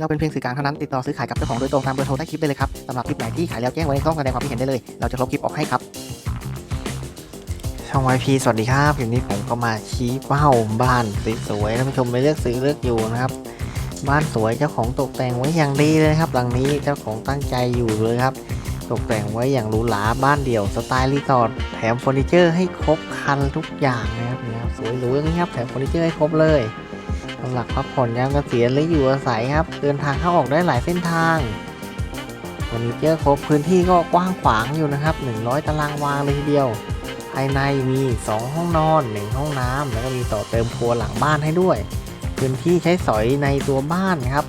เราเป็นเพียงสื่อกลางเท่านั้นติดต่อซื้อขายกับเจ้าของโดยตรงตามเบอร์โทรใต้คลิปได้เลยครับสำหรับคลิปไหนที่ขายแล้วแจ้งไว้ในช่องแสดงความคิดเห็นได้เลย เราจะลบคลิปออกให้ครับ ช่อง YP สวัสดีครับคลิปนี้ผมก็มาชี้เป้าบ้านสวยๆท่านผู้ชมไปเลือกซื้อเลือกอยู่นะครับ บ้านสวยเจ้าของตกแต่งไว้อย่างดีเลยนะครับ หลังนี้เจ้าของตั้งใจอยู่เลยครับ ตกแต่งไว้อย่างหรูหราบ้านเดี่ยวสไตล์รีสอร์ทแถมเฟอร์นิเจอร์ให้ครบครันทุกอย่างนะครับนี่ครับสวยหรูอย่างนี้ครับแถมเฟอร์นิเจอร์ให้ครบเลย สำหรับพักผ่อนยามเกษียณหรือยู่อาศัยครับ เดินทางเข้าออกได้หลายเส้นทางเฟอร์นิเจอร์ครบพื้นที่ก็กว้างขวางอยู่นะครับ 100 ตารางวาเลยทีเดียว ภายในมี 2 ห้องนอน 1 ห้องน้ำแล้วก็มีต่อเติมครัวหลังบ้านให้ด้วย พื้นที่ใช้สอยในตัวบ้านครับ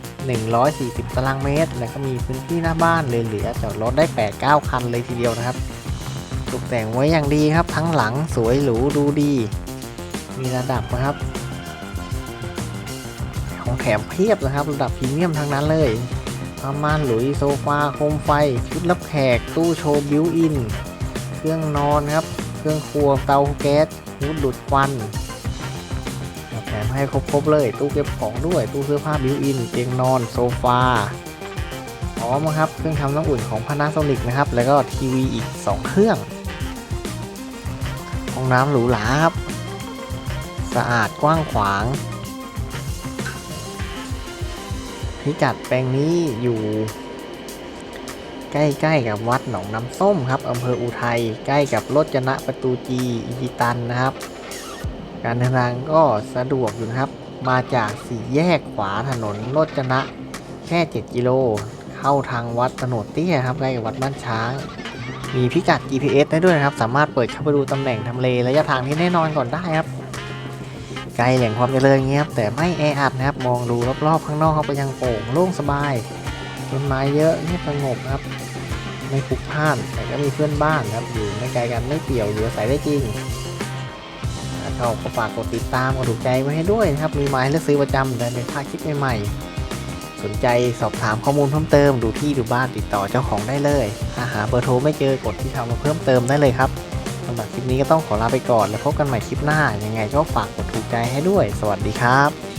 140 ตารางเมตร แล้วก็มีพื้นที่หน้าบ้านเหลือๆจอดรถได้ 8-9 คันเลยทีเดียวนะครับ ตกแต่งไว้อย่างดีครับ ทั้งหลังสวยหรูดูดี มีระดับนะครับ แถมเพียบนะครับ ระดับพรีเมียมทั้งนั้นเลยผ้าม่านหลุยโซฟาโคมไฟ ชุดรับแขก ตู้โชว์บิวอิน เครื่องนอนครับ เครื่องครัวเตาแก๊สนุดดูดควันแถมให้ครบๆเลย ตู้เก็บของด้วย ตู้เสื้อผ้าบิวอิน เตียงนอนโซฟาพร้อมครับ เครื่องทำน้ำอุ่นของ Panasonic นะครับ แล้วก็ทีวีอีก 2 เครื่อง ห้องน้ำหรูหราครับ สะอาดกว้างขวาง พิกัดแปลงนี้อยู่ ใกล้ๆกับวัดหนองน้ำส้มครับอำเภออุทัยใกล้กับรถจนะประตูจีอีตันนะครับ การเดินทางก็สะดวกอยู่นะครับ มาจากสี่แยกขวาถนนโรจนะแค่ 7 กิโล เข้าทางวัดตโนดเตี้ยครับใกล้กับวัดบ้านช้าง มีพิกัด GPS ได้ด้วยนะครับ สามารถเปิดเข้าไปดูตำแหน่งทำเลระยะทางที่แน่นอนก่อนได้ครับ ไกลแหล่งความเจริญเงียบแต่ไม่แออัดนะครับ มองดูรอบๆ ข้างนอกเขาไปยังโป่งโล่งสบายต้นไม้เยอะเงียบสงบครับไม่พลุกพล่านแต่ก็มีเพื่อนบ้านครับ อยู่ไม่ไกลกันไม่เปี่ยวอยู่อาศัยได้จริงถ้าก็ฝากกดติดตามกดถูกใจไว้ให้ด้วยนะครับ มีไม้เลือกซื้อประจำแต่ในภาคคลิปใหม่ๆ สนใจสอบถามข้อมูลเพิ่มเติมดูที่ดูบ้านติดต่อเจ้าของได้เลย ถ้าหาเบอร์โทรไม่เจอกดที่ทำมาเพิ่มเติมได้เลยครับำหรับคลิปนี้ก็ต้องขอลาไปก่อน แล้วพบกันใหม่คลิปหน้า ยังไงก็ฝากกดถูกใจให้ด้วย สวัสดีครับ